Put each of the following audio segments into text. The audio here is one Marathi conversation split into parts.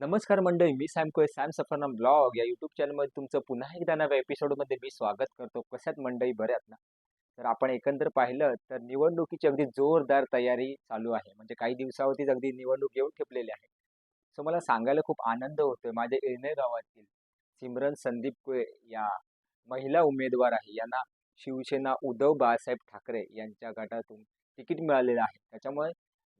नमस्कार मंडळी मी सॅम कोय सॅम सफरनाम ब्लॉग. या यूट्यूब चॅनलमध्ये तुमचं पुन्हा एकदा नव्या एपिसोडमध्ये मी स्वागत करतो. कशात मंडळी? बऱ्यात ना? तर आपण एकंदर पाहिलं तर निवडणुकीची अगदी जोरदार तयारी चालू आहे. म्हणजे काही दिवसावरतीच अगदी निवडणूक येऊन ठेपलेली आहे. सो मला सांगायला खूप आनंद होतोय. माझ्या इरणे गावातील सिमरन संदीप कुळे या महिला उमेदवार आहे. यांना शिवसेना उद्धव बाळासाहेब ठाकरे यांच्या गटातून तिकीट मिळालेलं आहे. त्याच्यामुळे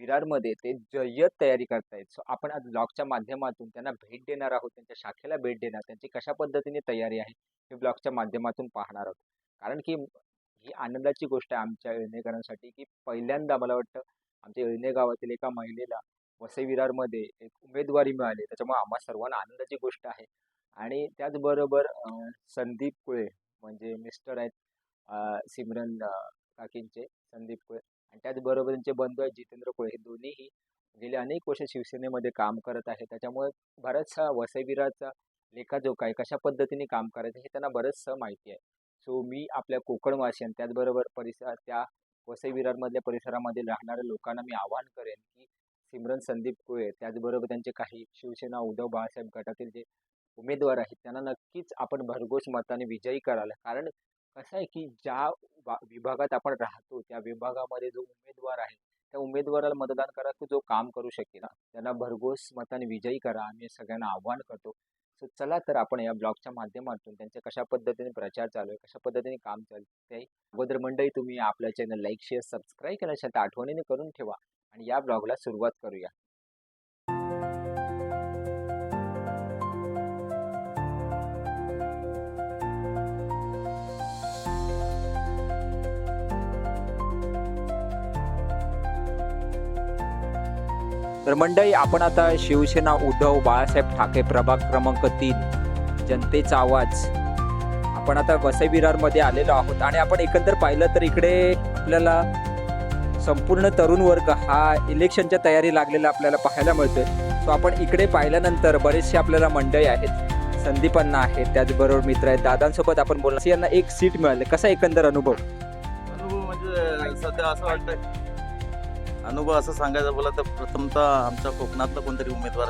विरारमध्ये ते जय्यत तयारी करतायत सो आपण आज ब्लॉगच्या माध्यमातून त्यांना भेट देणार आहोत त्यांच्या शाखेला भेट देणार त्यांची कशा पद्धतीने तयारी आहे हे ब्लॉगच्या माध्यमातून पाहणार आहोत. कारण की ही आनंदाची गोष्ट आहे आमच्या येळणेकरांसाठी की पहिल्यांदा मला वाटतं आमच्या येळणे गावातील एका महिलेला वसई विरारमध्ये एक उमेदवारी मिळाली. त्याच्यामुळे आम्हा सर्वांना आनंदाची गोष्ट आहे. आणि त्याचबरोबर संदीप कुळे म्हणजे मिस्टर आहेत सिमरन काकींचे संदीप कुळे. त्याचबरोबर त्यांचे बंधू आहेत जितेंद्र कुळे हे दोन्हीही गेले अनेक वर्ष शिवसेनेमध्ये काम करत आहे त्याच्यामुळे बराचसा वसईवीराचा लेखा लेखाजोखा आहे कशा पद्धतीने काम करायचं हे त्यांना बरंचसं माहिती आहे. सो मी आपल्या कोकणवासी आणि त्याचबरोबर परिसर त्या वसई विरारमधल्या परिसरामध्ये राहणाऱ्या लोकांना मी आवाहन करेन की सिमरन संदीप कुळे त्याचबरोबर त्यांचे काही शिवसेना उद्धव बाळासाहेब गटातील जे उमेदवार आहेत त्यांना नक्कीच आपण भरघोस मताने विजयी कराल. कारण कसं आहे की ज्या वा- विभागात आपण राहतो त्या विभागामध्ये जो उमेदवार आहे त्या उमेदवाराला मतदान करा की जो काम करू शकेल. त्यांना भरघोस मताने विजयी करा. आम्ही सगळ्यांना आव्हान करतो. सो चला तर आपण या ब्लॉगच्या माध्यमातून त्यांच्या कशा पद्धतीने प्रचार चालू आहे कशा पद्धतीने काम चालू आहे ते अगोदर मंडळी तुम्ही आपल्या चॅनल लाईक शेअर सबस्क्राईब करण्याच्या आठवणीने करून ठेवा. आणि या ब्लॉगला सुरुवात करूया. तर मंडळी आपण आता शिवसेना उद्धव बाळासाहेब ठाकरे प्रभाग क्रमांक तीन जनतेचा आवाज. आपण आता वसई विरारमध्ये आलेलो आहोत आणि आपण एकंदर पाहिलं तर इकडे आपल्याला संपूर्ण तरुण वर्ग हा इलेक्शनच्या तयारी लागलेला आपल्याला पाहायला मिळतोय. सो आपण इकडे पाहिल्यानंतर बरेचसे आपल्याला मंडळी आहेत. संदीपांना आहेत त्याचबरोबर मित्र आहेत. दादांसोबत आपण बोलणार यांना एक सीट मिळाली. कसा एकंदर अनुभव? अनुभव म्हणजे सध्या असं वाटतं अनुभव असं सांगायचं बोला तर प्रथमतः आमच्या कोकणातला कोणतरी उमेदवार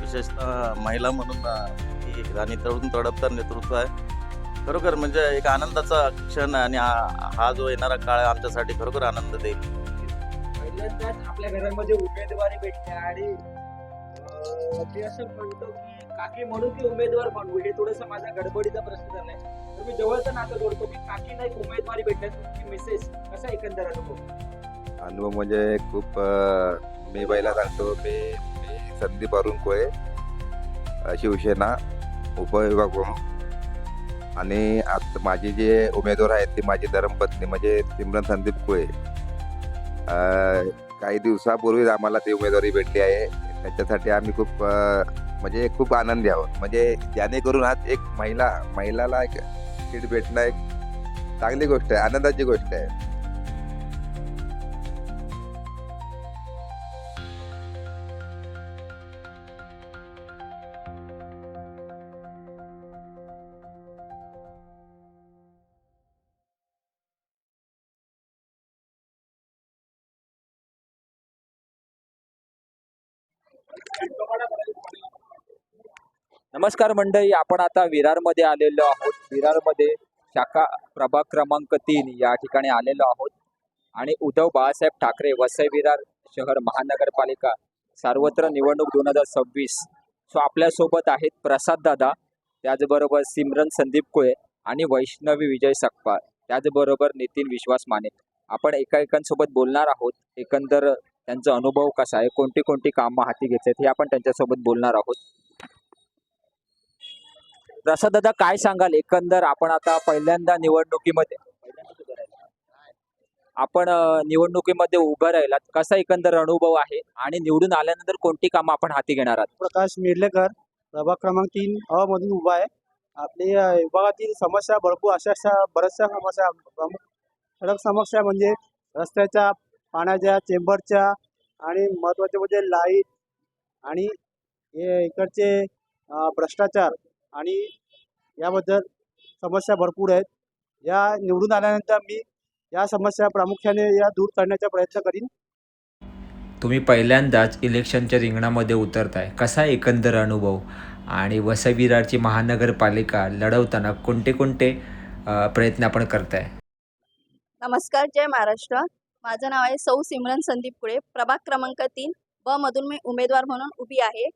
विशेषतः महिला म्हणून अं, ही राणी तळून तडपदार नेतृत्व आहे. खरोखर म्हणजे एक आनंदाचा क्षण आणि हा जो येणारा काळ आहे आमच्यासाठी खरोखर आनंद देईल. पहिल्यांदाच आपल्या घरामध्ये उमेदवारी भेटते आणि मी असं म्हणतो की काकी म्हणून की उमेदवार म्हणू हे थोडस माझा गडबडीचा प्रश्न झालाय. तर मी जवळचं नातं जोडतो की काकी नाही उमेदवारी भेटण्यात मेसेज कसा एकंदर अनुभव. अनुभव म्हणजे खूप मी पहिला सांगतो मी मी संदीप अरुण कोळे शिवसेना उपविभाग प्रमुख आणि आता माझी जे उमेदवार आहेत ते माझी धर्मपत्नी म्हणजे सिमरन संदीप कोळे. काही दिवसापूर्वीच आम्हाला ती उमेदवारी भेटली आहे. त्याच्यासाठी आम्ही खूप म्हणजे खूप आनंदी आहोत. म्हणजे जेणेकरून आज एक महिला महिलाला एक सीट भेटणं एक चांगली गोष्ट आहे आनंदाची गोष्ट आहे. नमस्कार मंडळी आपण आता विरारमध्ये आलेलो आहोत. विरारमध्ये शाखा प्रभाग क्रमांक तीन या ठिकाणी आलेलो आहोत. आणि उद्धव बाळासाहेब ठाकरे वसई विरार शहर महानगरपालिका सार्वत्र निवडणूक दोन हजार सव्वीस. सो आपल्यासोबत आहेत प्रसाद दादा त्याचबरोबर सिमरन संदीप कुळे आणि वैष्णवी विजय सकपाळ. त्याचबरोबर नितीन विश्वास माने. आपण एका एकांसोबत बोलणार आहोत. एकंदर त्यांचा अनुभव कसा आहे? कोणती कोणती कामं हाती घेतलीत हे आपण त्यांच्यासोबत बोलणार आहोत. दादा काय सांगाल? एकंदर आपण आता पहिल्यांदा निवडणुकीमध्ये आपण निवडणुकीमध्ये उभं राहिलात. कसा एकंदर अनुभव आहे? आणि निवडून आल्यानंतर कोणती कामं आपण हाती घेणार आहात? प्रकाश मिर्लेकर प्रभाग क्रमांक तीन अ मधून उभा आहे. आपली विभागातील समस्या भरपूर अशा अशा बऱ्याचशा समस्या प्रमुख समस्या म्हणजे रस्त्याच्या पाण्याच्या चेंबरच्या आणि महत्त्वाचे म्हणजे लाइट आणि हे इकडचे भ्रष्टाचार. आणि याबद्दल समस्या भरपूर आहेत. या निवडून आल्यानंतर मी या समस्या प्रामुख्याने या दूर करण्याचा प्रयत्न करीन. तुम्ही पहिल्यांदाच इलेक्शनच्या रिंगणामध्ये उतरताय. कसा एकंदर अनुभव? आणि वसई विरारची महानगरपालिका लढवताना कोणते कोणते प्रयत्न आपण करताय? नमस्कार जय महाराष्ट्र. माझं नाव आहे सौ सिमरन संदीप कुळे. प्रभाग क्रमांक तीन ब मधून मी उमेदवार म्हणून उभी आहे.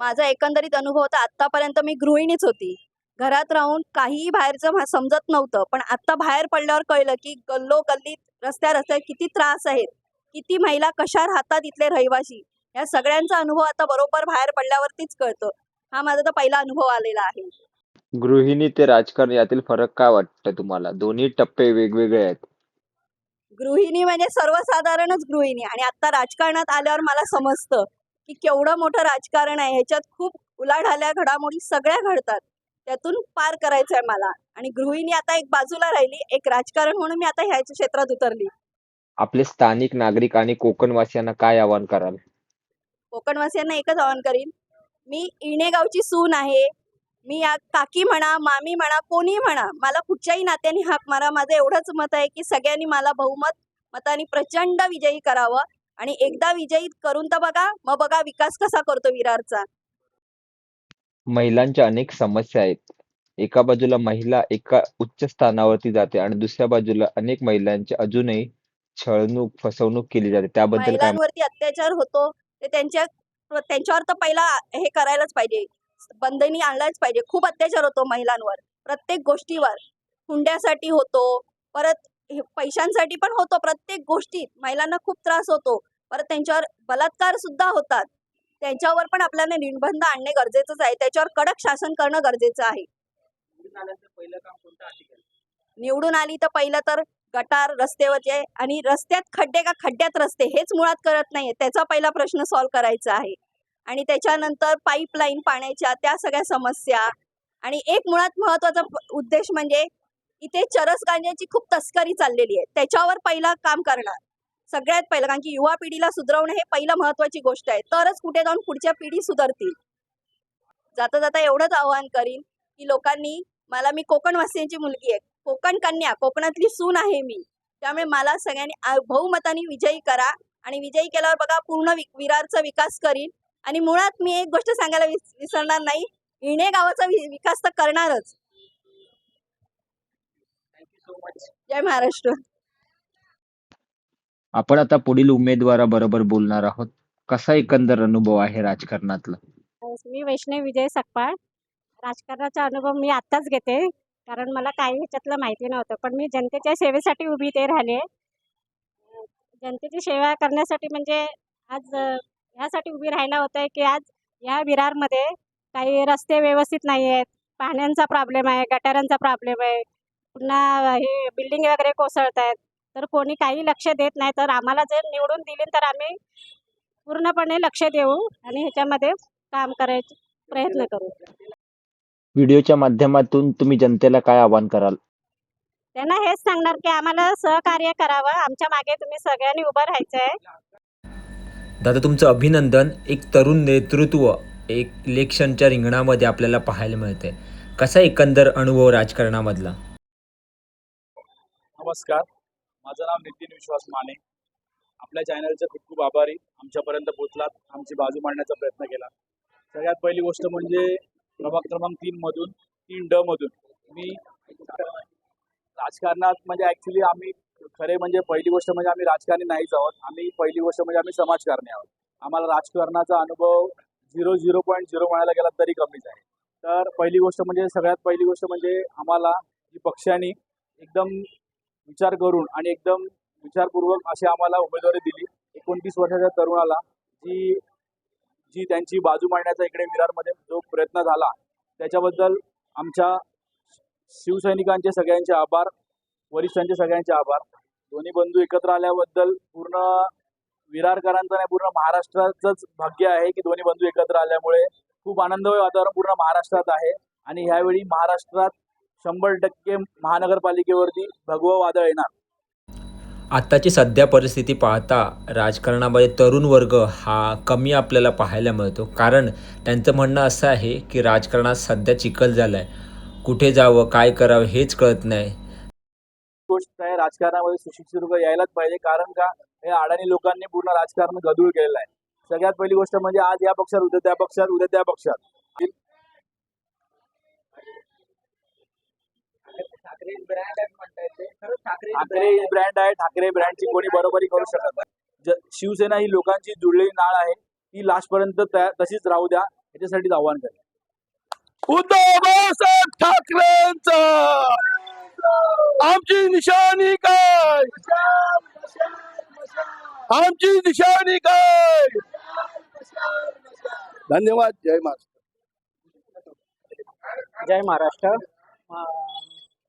माझा एकंदरीत अनुभव होता आत्तापर्यंत मी गृहिणीच होती. घरात राहून काहीही बाहेरचं समजत नव्हतं पण आत्ता बाहेर पडल्यावर कळलं की गल्लो गल्लीत रस्त्या रस्त्यात किती त्रास आहेत किती महिला कशा राहतात इथले रहिवासी. या सगळ्यांचा अनुभव आता बरोबर बाहेर पडल्यावरतीच कळतो. हा माझा तर पहिला अनुभव आलेला आहे. गृहिणी ते राजकारण यातील फरक काय वाटतं तुम्हाला? दोन्ही टप्पे वेगवेगळे आहेत. गृहिणी म्हणजे सर्वसाधारणच गृहिणी आणि आता राजकारणात आल्यावर मला समजतं. की केवढं मोठं राजकारण आहे ह्याच्यात खूप उलाढाल्या घडामोडी सगळ्या घडतात. त्यातून पार करायचं आहे मला. आणि गृहिणी आता एक बाजूला राहिली एक राजकारण म्हणून मी आता ह्याच्या क्षेत्रात उतरली. आपले स्थानिक नागरिक आणि कोकणवासियांना काय आवाहन कराल? कोकणवासियांना एकच आवाहन करीन. मी इणे गावची सून आहे. मी या काकी म्हणा मामी म्हणा कोणी म्हणा मला कुठच्याही नात्याने हाक मारा. माझं एवढंच मत आहे की सगळ्यांनी मला बहुमत मताने प्रचंड विजयी करावं. आणि एकदा विजयी करून तर बघा मग बघा विकास कसा करतो विरारचा. महिलांच्या अनेक समस्या आहेत. एका बाजूला महिला एका उच्च स्थानावरती जाते आणि दुसऱ्या बाजूला अनेक महिलांची अजूनही छळणूक फसवणूक केली जाते. त्याबद्दल काय महिलांवरती अत्याचार होतो ते त्यांच्या त्यांच्यावर तर पहिला हे करायलाच पाहिजे. बंधनी आणलाच पाहिजे. खूप अत्याचार होतो महिलांवर प्रत्येक गोष्टीवर. हुंड्यासाठी होतो परत पैशांसाठी पण होतो प्रत्येक गोष्टीत महिलांना खूप त्रास होतो. परत त्यांच्यावर बलात्कार सुद्धा होतात. त्यांच्यावर पण आपल्याला निर्बंध आणणे गरजेचंच आहे. त्याच्यावर कडक शासन करणं गरजेचं आहे. निवडून आली तर पहिलं तर गटार रस्त्यावरचे आणि रस्त्यात खड्डे का खड्ड्यात रस्ते हेच मुळात करत नाहीये. त्याचा पहिला प्रश्न सॉल्व्ह करायचा आहे. आणि त्याच्यानंतर पाईपलाईन पाण्याच्या त्या सगळ्या समस्या आणि एक मुळात महत्त्वाचा उद्देश म्हणजे इथे चरस गांजाची खूप तस्करी चाललेली आहे. त्याच्यावर पहिला काम करणार. सगळ्यात पहिलं कारण की युवा पिढीला सुधरवणं हे पहिलं महत्वाची गोष्ट आहे. तरच कुठे जाऊन पुढच्या पिढी सुधारतील. जाता जाता एवढंच आवाहन करीन की लोकांनी मला मी कोकणवासियांची मुलगी आहे. कोकण कन्या कोकणातली सून आहे मी. त्यामुळे मला सगळ्यांनी बहुमताने विजयी करा आणि विजयी केल्यावर बघा पूर्ण विरारचा विकास करीन. आणि मुळात मी एक गोष्ट सांगायला विसरणार नाही. इणे गावाचा विकास तर करणारच. जय महाराष्ट्र. आपण आता पुढील उमेदवाराबरोबर बोलणार आहोत. कसा एकंदर अनुभव आहे राजकारणातला? मी वैष्णवी विजय सकपाळ. राजकारणाचा अनुभव मी आत्ताच घेते. कारण मला काही ह्याच्यातलं माहिती नव्हतं. पण मी जनतेच्या सेवेसाठी उभी ते राहिले जनतेची सेवा करण्यासाठी म्हणजे आज ह्यासाठी उभी राहायला होतं आहे की आज या विरारमध्ये काही रस्ते व्यवस्थित नाही आहेत पाण्याचा प्रॉब्लेम आहे गटारांचा प्रॉब्लेम आहे. पुन्हा हे बिल्डिंग वगैरे कोसळत आहेत तर कोणी काही लक्ष देत नाही. तर आम्हाला जर निवडून दिले तर आम्ही पूर्णपणे लक्ष देऊ आणि ह्याच्यामध्ये काम करायचे प्रयत्न करू. व्हिडिओच्या माध्यमातून तुम्ही जनतेला काय आवाहन कराल? त्यांना हेच सांगणार की आम्हाला सहकार्य करावं. आमच्या मागे तुम्ही सगळ्यांनी उभं राहायचं आहे दादा तुमचं अभिनंदन. एक तरुण नेतृत्व एक इलेक्शनच्या रिंगणामध्ये आपल्याला पाहायला मिळते कसा एकंदर अनुभव राजकारणामधला? नमस्कार. माझं नाव नितीन विश्वास माने. आपल्या चॅनलचे खूप खूप आभारी. आमच्यापर्यंत पोचलात आमची बाजू मांडण्याचा प्रयत्न केला. सगळ्यात पहिली गोष्ट म्हणजे प्रभाग क्रमांक तीन मधून तीन ड मधून मी राजकारणात म्हणजे ऍक्च्युली आम्ही खरे म्हणजे पहिली गोष्ट म्हणजे आम्ही राजकारणी नाहीच आहोत. आम्ही पहिली गोष्ट म्हणजे आम्ही समाजकारणी आहोत. आम्हाला राजकारणाचा अनुभव झिरो झिरो पॉईंट झिरो म्हणायला गेला तरी कमीच आहे. तर पहिली गोष्ट म्हणजे सगळ्यात पहिली गोष्ट म्हणजे आम्हाला ही पक्षाने एकदम विचार करून आणि एकदम विचारपूर्वक अशी आम्हाला उमेदवारी दिली. एकोणतीस वर्षाच्या तरुणाला जी जी त्यांची बाजू मांडण्याचा इकडे विरारमध्ये जो प्रयत्न झाला त्याच्याबद्दल आमच्या शिवसैनिकांचे सगळ्यांचे आभार वरिष्ठांचे सगळ्यांचे आभार. दोन्ही बंधू एकत्र आल्याबद्दल पूर्ण विरारकरांचं नाही पूर्ण महाराष्ट्राचंच भाग्य आहे की दोन्ही बंधू एकत्र आल्यामुळे खूप आनंदमय वातावरण पूर्ण महाराष्ट्रात आहे. आणि ह्यावेळी महाराष्ट्रात शंभर टक्के महानगरपालिकेवरती भगवं वादळ येणार. आत्ताची सध्या परिस्थिती पाहता राजकारणामध्ये तरुण वर्ग हा कमी आपल्याला पाहायला मिळतो. कारण त्यांचं म्हणणं असं आहे की राजकारणात सध्या चिखल झाला आहे कुठे जावं काय करावं हेच कळत नाही. गोष्ट आहे राजकारणामध्ये सुशिक्षित लोक यायलाच पाहिजे. कारण का? हे अडाणी लोकांनी पूर्ण राजकारण गदूळ केलेलं आहे. सगळ्यात पहिली गोष्ट म्हणजे आज या पक्षात उद्या त्या पक्षात उद्या त्या पक्षात. ब्रँड आहेत म्हणता येते खरंच ठाकरे ब्रँड आहे. ठाकरे ब्रँडची कोणी बरोबरी करू शकत नाही. शिवसेना ही लोकांची जुळलेली नाळ आहे. ती लास्टपर्यंत तशीच राहू द्या. याच्यासाठीच आव्हान करेन उद्धव बाळासाहेब ठाकरेंचा! आमची निशाणी काय? आमची निशाणी काय? धन्यवाद. जय महाराष्ट्र. जय महाराष्ट्र.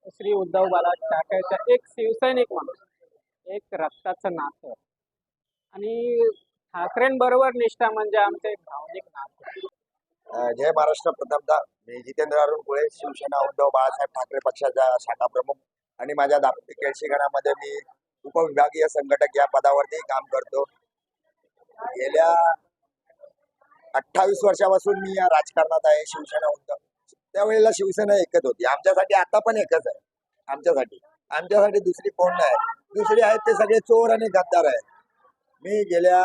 श्री उद्धव बाला ठाकरेचा एक शिवसैनिक माणूस एक रक्ताचं नातं आणि ठाकरेंबरोबर निष्ठा म्हणजे आमचं एक भावनिक नातं जय महाराष्ट्र प्रतापदा मी जितेंद्र अरुण कुळे शिवसेना उद्धव बाळासाहेब ठाकरे पक्षाचा शाखा प्रमुख आणि माझ्या दापती केळशीगडामध्ये मी उपविभागीय संघटक या पदावरती काम करतो. गेल्या अठ्ठावीस वर्षापासून मी या राजकारणात आहे शिवसेना उद्धव. त्यावेळेला शिवसेना एकच होती. आमच्यासाठी आता पण एकच आहे. आमच्यासाठी. आमच्यासाठी दुसरी कोण नाही. दुसरी आहेत ते सगळे चोर आणि गद्दार आहेत. मी गेल्या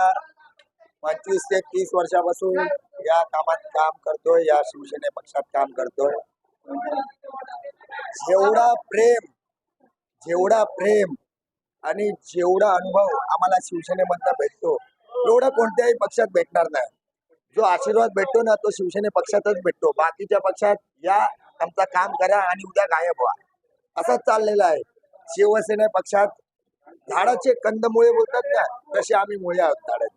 पंचवीस ते तीस वर्षापासून या कामात काम करतोय या शिवसेने पक्षात काम करतोय. जेवढा प्रेम जेवढा प्रेम आणि जेवढा अनुभव आम्हाला शिवसेनेमधला भेटतो एवढा कोणत्याही पक्षात भेटणार नाही. जो आशीर्वाद भेटतो ना तो शिवसेने पक्षातच भेटतो. बाकीच्या पक्षात या आमचा काम करा आणि उद्या गायब व्हा. असंच चाललेलं आहे. शिवसेने पक्षात झाडाचे कंदमुळे बोलतात ना तसे आम्ही मुळे आहोत झाडाचे.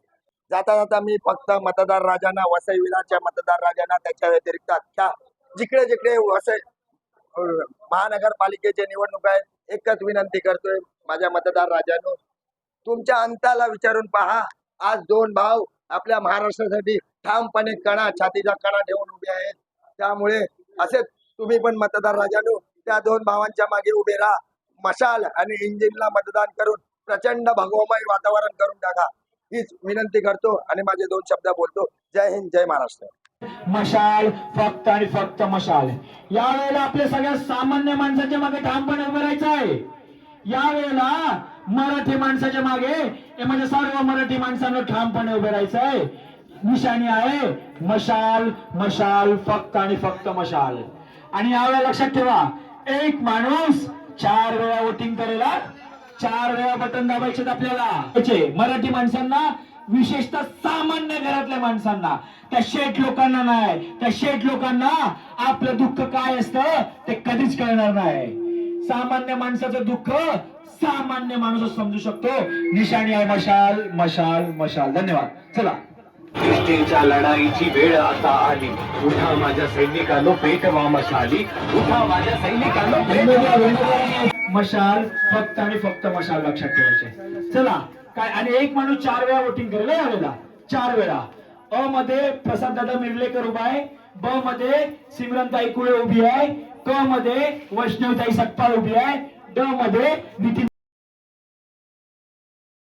जाता जाता मी फक्त मतदार राजांना वसई विधानच्या मतदार राजांना त्याच्या व्यतिरिक्त अख्ख्या जिकडे जिकडे वसई महानगरपालिकेचे निवडणूक आहेत एकच विनंती करतोय माझ्या मतदार राजांनो तुमच्या अंताला विचारून पहा. आज दोन भाव आपल्या महाराष्ट्रासाठी ठामपणे कणा छातीचा कणा ठेवून उभे आहेत त्यामुळे असे तुम्ही पण मतदार राजांनो त्या दोन भावांच्या मागे उभे राहा. मशाल आणि इंजिनला मतदान करून प्रचंड भगवमय वातावरण करून टाका. हीच विनंती करतो आणि माझे दोन शब्द बोलतो. जय हिंद जय महाराष्ट्र. मशाल फक्त आणि फक्त मशाल. यावेळेला आपल्या सगळ्या सामान्य माणसाच्या मागे ठामपणे उभे राहायचं आहे. यावेळेला मराठी माणसाच्या मागे. हे म्हणजे सर्व मराठी माणसांना ठामपणे उभे राहायचं आहे निशाणी आहे. मशाल मशाल फक्त आणि फक्त मशाल. आणि यावेळेला लक्षात ठेवा एक माणूस चार वेळा वोटिंग करेला. चार वेळा बटन दाबायचे आपल्याला. म्हणजे मराठी माणसांना विशेषतः सामान्य घरातल्या माणसांना. त्या शेठ लोकांना नाही. त्या शेठ लोकांना आपलं दुःख काय असतं ते कधीच कळणार नाही. सामान्य माणसाचं दुःख सामान्य माणूस समजू शकतो. निशाणी आहे मशाल मशाल मशाल. धन्यवाद. चला. सृष्टीच्या लढाईची वेळ आता आली. उठा माझ्या सैनिकांनो पेटवा मशाली. उठा माझ्या सैनिकांनो पेटवा मशाल. फक्त आणि फक्त मशाल लक्षात ठेवायचे. चला. काय आणि एक माणूस चार वेळा वोटिंग करेल हं यावेळेला. चार वेळा. अ मध्ये प्रसाद दादा मिरलेकर उभा आहे. ब मध्ये सिमरनताई कुळे उभी आहे. क मध्ये वैष्णवताई सकपाळ उभी आहे. ड मध्ये नितीन